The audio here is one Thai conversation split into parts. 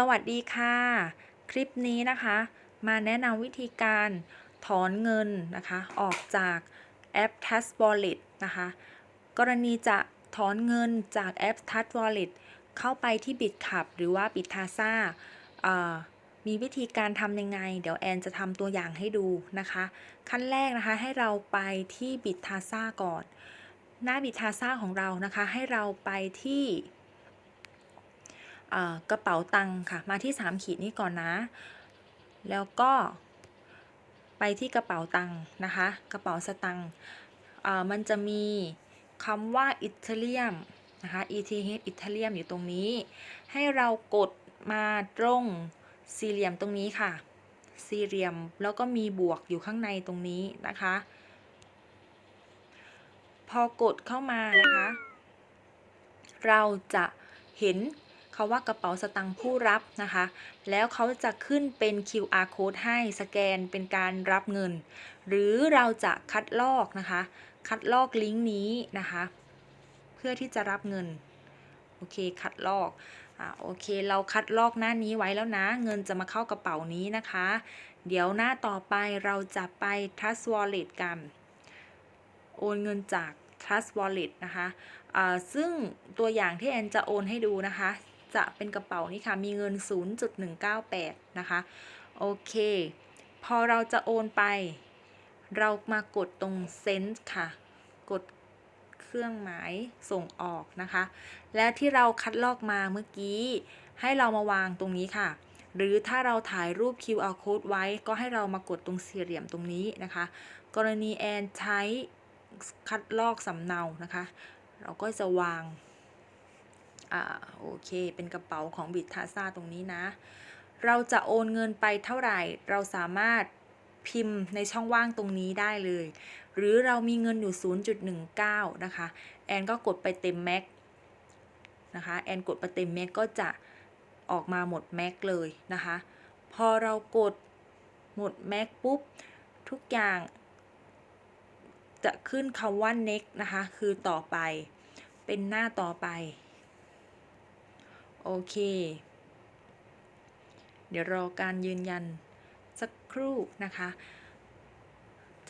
สวัสดีค่ะ คลิปนี้นะคะ มาแนะนำวิธีการถอนเงินนะคะ ออกจากแอป Touch Wallet นะคะ กรณีจะถอนเงินจากแอป Touch Wallet เข้าไปที่ BitCup หรือว่า Bitasa อ่ามีวิธีการทำยังไง เดี๋ยวแอนจะทำตัวอย่างให้ดูนะคะ ขั้นแรกนะคะให้เราไปที่ Bitasa ก่อน หน้า Bitasa ของเรานะคะ ให้เราไปที่ กระเป๋าตังค่ะ มาที่ 3 ขีดนี้ก่อนนะ แล้วก็ไปที่กระเป๋าตังค์นะคะ กระเป๋าสตังค์มันจะมีคำว่าอิตาเลียมนะคะ ETH อิตาเลียมอยู่ตรงนี้ ให้เรากดมาตรงสี่เหลี่ยมตรงนี้ค่ะ สี่เหลี่ยมแล้วก็มีบวกอยู่ข้างในตรงนี้นะคะ พอกดเข้ามานะคะ เราจะเห็น คาว่ากระเป๋าสตังค์ผู้รับนะคะ แล้วเขาจะขึ้นเป็น QR code ให้สแกนเป็นการรับเงิน หรือเราจะคัดลอกนะคะ คัดลอกลิงก์นี้นะคะ เพื่อที่จะรับเงิน โอเค คัดลอกอ่าโอเค เราคัดลอกหน้านี้ไว้แล้วนะ เงินจะมาเข้ากระเป๋านี้นะคะ เดี๋ยวหน้าต่อไปเราจะไป Trust Wallet กัน โอนเงินจาก Trust Wallet นะคะอ่าซึ่งตัวอย่างที่แอนจะโอนให้ดูนะคะ จะเป็นกระเป๋านี้ค่ะ มีเงิน 0.198 นะคะ โอเค พอเราจะโอนไป เรามากดตรง Send ค่ะ กดเครื่องหมายส่งออกนะคะ แล้วที่เราคัดลอกมาเมื่อกี้ ให้เรามาวางตรงนี้ค่ะ หรือถ้าเราถ่ายรูป QR code ไว้ ก็ให้เรามากดตรงสี่เหลี่ยมตรงนี้นะคะ กรณีแอนใช้คัดลอกสำเนานะคะ เราก็จะวาง อ่าโอเค เป็นกระเป๋าของบิ t ทาซาตรงนี้นะ เราจะโอนเงินไปเท่าไหร่ เราสามารถพิมพ์ในช่องว่างตรงนี้ได้เลย หรือเรามีเงินอยู่ 0.19 นะคะ แอนก็กดไปเต็มแม็กนะคะ แอนกดไปเต็มแม็กก็จะออกมาหมดแม็กเลยนะคะ พอเรากดหมดแม็กปุ๊บ ทุกอย่างจะขึ้นคำว่า next นะคะ คือต่อไป เป็นหน้าต่อไป โอเค เดี๋ยวรอการยืนยันสักครู่นะคะ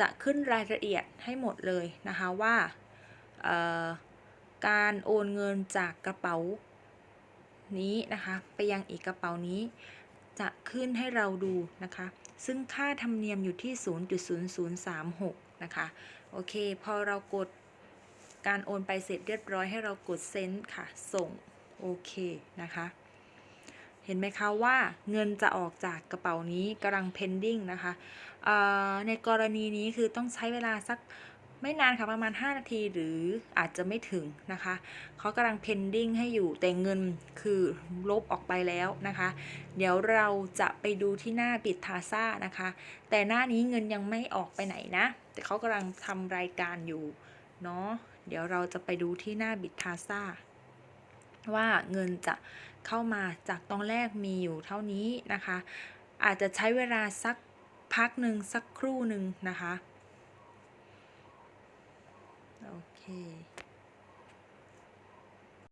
จะขึ้นรายละเอียดให้หมดเลยนะคะว่าการโอนเงินจากกระเป๋านี้นะคะไปยังอีกกระเป๋านี้ จะขึ้นให้เราดูนะคะ ซึ่งค่าธรรมเนียมอยู่ที่ 0.0036 นะคะ โอเค พอเรากดการโอนไปเสร็จเรียบร้อยให้เรากดเซ็นค่ะ ส่ง โอเคนะคะ เห็นไหมคะว่าเงินจะออกจากกระเป๋านี้กำลัง pending นะคะในกรณีนี้คือต้องใช้เวลาสักไม่นานค่ะประมาณ 5 นาทีหรืออาจจะไม่ถึงนะคะเขากำลัง pending ให้อยู่แต่เงินคือลบออกไปแล้วนะคะ เดี๋ยวเราจะไปดูที่หน้าบิดทาซ่านะคะ แต่หน้านี้เงินยังไม่ออกไปไหนนะ แต่เขากำลังทำรายการอยู่เนาะเดี๋ยวเราจะไปดูที่หน้าบิดทาซ่า ว่าเงินจะเข้ามาจากตอนแรกมีอยู่เท่านี้นะคะ อาจจะใช้เวลาสักพักหนึ่งสักครู่หนึ่งนะคะ โอเค